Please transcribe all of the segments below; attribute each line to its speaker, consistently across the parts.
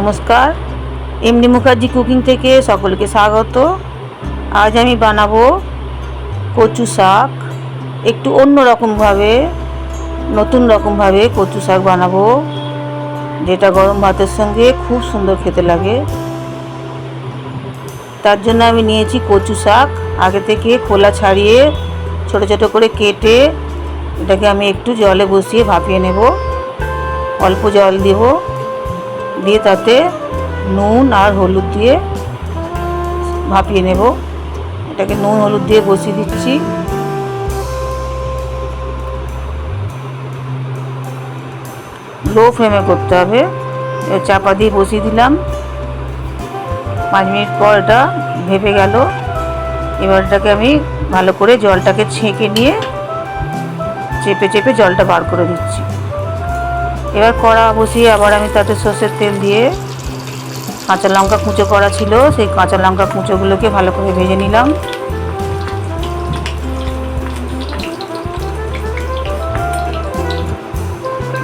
Speaker 1: নমস্কার। MD Mukherjee cooking থেকে সকলকে স্বাগত। আজ আমি বানাবো কচু শাক। একটু অন্য রকমভাবে নতুন রকমভাবে কচু শাক বানাবো। যেটা গরম ভাতের সঙ্গে খুব সুন্দর খেতে লাগে। তার জন্য আমি নিয়েছি কচু শাক। আগে থেকে খোলা ছাড়িয়ে ছোট ছোট করে কেটে এটাকে আমি একটু জলে বসিয়ে ভাপিয়ে নেব। অল্প জল দেব। দিয়ে তাতে নুন আর হলুদ দিয়ে ভাপিয়ে নেব। এটাকে নুন, হলুদ দিয়ে বসিয়ে দিচ্ছি। লো ফ্লেমে করতে হবে। চাপা দিয়ে বসিয়ে দিলাম। পাঁচ মিনিট পর এটা ভেপে গেল। এবার এটাকে আমি ভালো করে জলটাকে ছেঁকে নিয়ে চেপে চেপে জলটা বার করে দিচ্ছি এবার কড়া বসিয়ে আবার আমি তাতে সর্ষের তেল দিয়ে কাঁচা লঙ্কা কুচো করা ছিল, সেই কাঁচা লঙ্কা কুচোগুলোকে ভালো করে ভেজে নিলাম।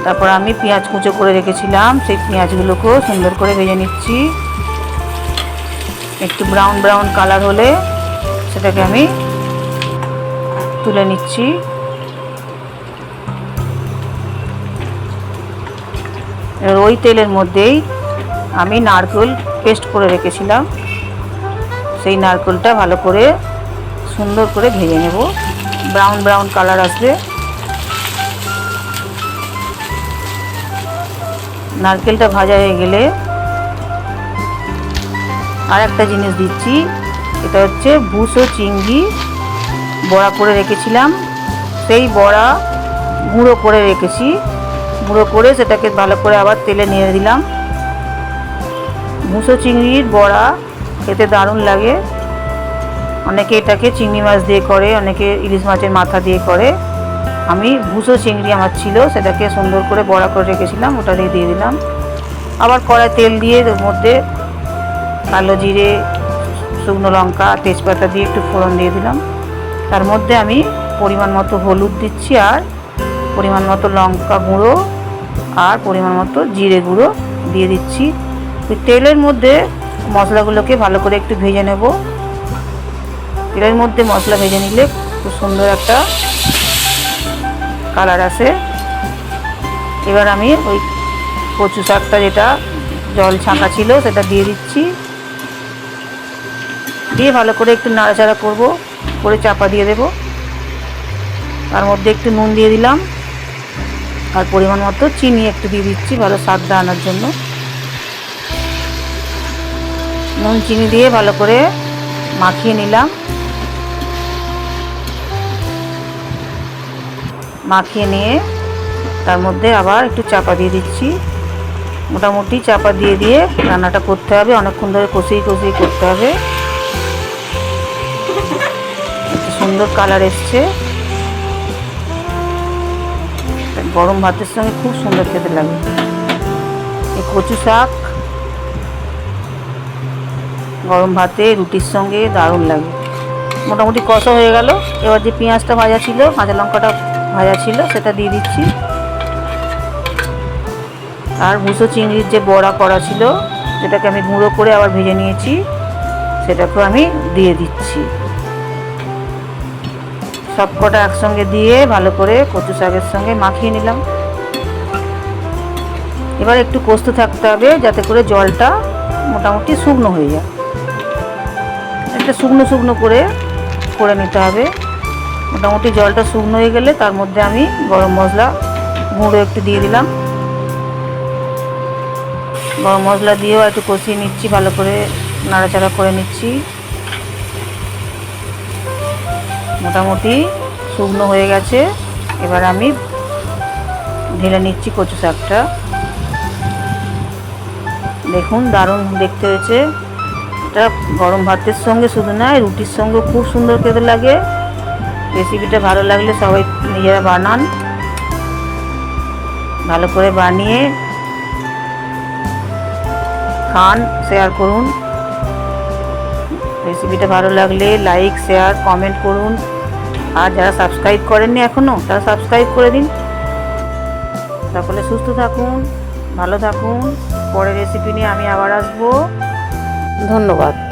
Speaker 1: তারপর আমি পেঁয়াজ কুচো করে রেখেছিলাম, সেই পেঁয়াজগুলোকেও সুন্দর করে ভেজে নিচ্ছি। একটু ব্রাউন ব্রাউন কালার হলে সেটাকে আমি তুলে নিচ্ছি। এবার ওই তেলের মধ্যেই আমি নারকেল পেস্ট করে রেখেছিলাম। সেই নারকেলটা ভালো করে সুন্দর করে ভেজে নেব। ব্রাউন ব্রাউন কালার আসবে। নারকেলটা ভাজা হয়ে গেলে আর একটা জিনিস দিচ্ছি, এটা হচ্ছে ভুসো চিংড়ি বড়া করে রেখেছিলাম। সেই বড়া গুঁড়ো করে রেখেছি। গুঁড়ো করে সেটাকে ভালো করে আবার তেলে নিয়ে দিলাম। ভুসো চিংড়ির বড়া খেতে দারুণ লাগে। অনেকে এটাকে চিংড়ি মাছ দিয়ে করে, অনেকে ইলিশ মাছের মাথা দিয়ে করে। আমি ভুসো চিংড়ি আমার ছিল, সেটাকে সুন্দর করে বড়া করে রেখেছিলাম, ওটা দিয়ে দিয়ে দিলাম। আবার কড়াই তেল দিয়ে ওর মধ্যে কালো জিরে, শুকনো লঙ্কা, তেজপাতা দিয়ে একটু ফোড়ন দিয়ে দিলাম। তার মধ্যে আমি পরিমাণ মতো হলুদ দিচ্ছি আর পরিমাণ মতো লঙ্কা গুঁড়ো আর পরিমাণ মতো জিরে গুঁড়ো দিয়ে দিচ্ছি। তেলের মধ্যে মশলাগুলোকে ভালো করে একটু ভেজে নেব। তেলের মধ্যে মশলা ভেজে নিলে খুব সুন্দর একটা কালার আসে। এবার আমি ওই কচু শাকটা যেটা জল ছাঁকা ছিল সেটা দিয়ে দিচ্ছি। দিয়ে ভালো করে একটু নাড়াচাড়া করব, করে চাপা দিয়ে দেব। তার মধ্যে একটু নুন দিয়ে দিলাম। আর পরিমাণ মতো চিনি একটু দিয়ে দিচ্ছি, ভালো স্বাদটা আনার জন্য। নুন, চিনি দিয়ে ভালো করে মাখিয়ে নিলাম। মাখিয়ে নিয়ে তার মধ্যে আবার একটু চাপা দিয়ে দিচ্ছি। মোটামুটি চাপা দিয়ে দিয়ে রান্নাটা করতে হবে, অনেকক্ষণ ধরে কষিয়ে কষিয়ে করতে হবে। সুন্দর কালার এসছে। গরম ভাতের সঙ্গে খুব সুন্দর খেতে লাগে। এই কচু শাক, গরম ভাতে রুটির সঙ্গে দারুণ লাগে। মোটামুটি কষা হয়ে গেল। এবার যে পেঁয়াজটা ভাজা ছিল, কাঁচা লঙ্কাটা ভাজা ছিল, সেটা দিয়ে দিচ্ছি। আর ভুসো চিংড়ির যে বড়া করা ছিল, সেটাকে আমি গুঁড়ো করে আবার ভেজে নিয়েছি, সেটাকেও আমি দিয়ে দিচ্ছি। সব কটা একসঙ্গে দিয়ে ভালো করে কচু শাকের সঙ্গে মাখিয়ে নিলাম। এবার একটু কষতে থাকতে হবে যাতে করে জলটা মোটামুটি শুকনো হয়ে যায়। একটা শুকনো শুকনো করে করে নিতে হবে। মোটামুটি জলটা শুকনো হয়ে গেলে তার মধ্যে আমি গরম মশলা গুঁড়ো একটু দিয়ে দিলাম। গরম মশলা দিয়েও একটু কষিয়ে নিচ্ছি, ভালো করে নাড়াচাড়া করে নিচ্ছি। মোটামুটি শুকনো হয়ে গেছে। এবার আমি ঢেলে নিচ্ছি কচু শাকটা। দেখুন, দারুণ দেখতে হয়েছে। এটা গরম ভাতের সঙ্গে শুধু নয়, রুটির সঙ্গে খুব সুন্দর খেতে লাগে। রেসিপিটা ভালো লাগলে সবাই নিজেরা বানান। ভালো করে বানিয়ে খান, শেয়ার করুন। রেসিপিটা ভালো লাগলে লাইক শেয়ার কমেন্ট করুন। আর যারা সাবস্ক্রাইব করেননি এখনও তারা সাবস্ক্রাইব করে দিন। সকলে সুস্থ থাকুন, ভালো থাকুন। পরের রেসিপি নিয়ে আমি আবার আসব।
Speaker 2: ধন্যবাদ।